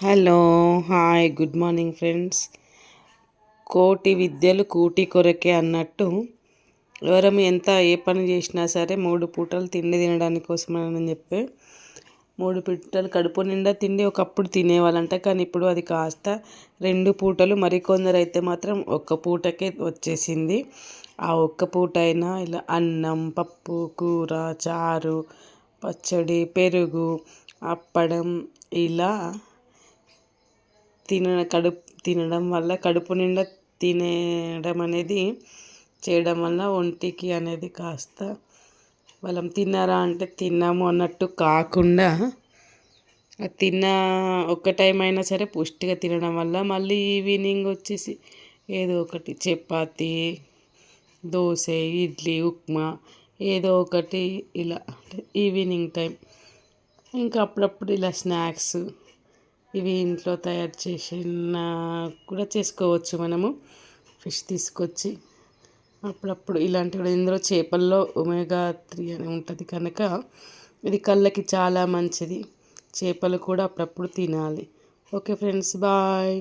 Hello hi good morning friends. కోటి విద్యలు కూటి కొరకే అన్నట్టు ఎవరం ఎంత ఏ పని చేసినా సరే మూడు పూటలు తిండి తినడానికి కోసమని చెప్పి మూడు పూటలు కడుపు నిండా తిండి ఒకప్పుడు తినేవాళ్ళంట కానీ ఇప్పుడు అది కాస్త రెండు పూటలు మరికొందరు అయితే మాత్రం ఒక్క పూటకే వచ్చేసింది. ఆ ఒక్క పూట అయినా ఇలా అన్నం పప్పు కూర చారు పచ్చడి పెరుగు అప్పడం ఇలా తిన కడుపు తినడం వల్ల కడుపు నిండా తినడం అనేది చేయడం వల్ల ఒంటికి అనేది కాస్త వాళ్ళం తిన్నారా అంటే తిన్నాము అన్నట్టు కాకుండా తిన్న ఒక్క టైం అయినా సరే పుష్టిగా తినడం వల్ల మళ్ళీ ఈవినింగ్ వచ్చేసి ఏదో ఒకటి చపాతి దోశ ఇడ్లీ ఉప్మా ఏదో ఒకటి ఇలా ఈవినింగ్ టైం. ఇంకా అప్పుడప్పుడు ఇలా స్నాక్స్ ఇవి ఇంట్లో తయారు చేసిన కూడా చేసుకోవచ్చు మనము. ఫిష్ తీసుకొచ్చి అప్పుడప్పుడు ఇలాంటివి ఇందులో చేపల్లో ఒమేగా త్రీ అని ఉంటుంది కనుక ఇది కళ్ళకి చాలా మంచిది. చేపలు కూడా అప్పుడప్పుడు తినాలి. Okay friends bye.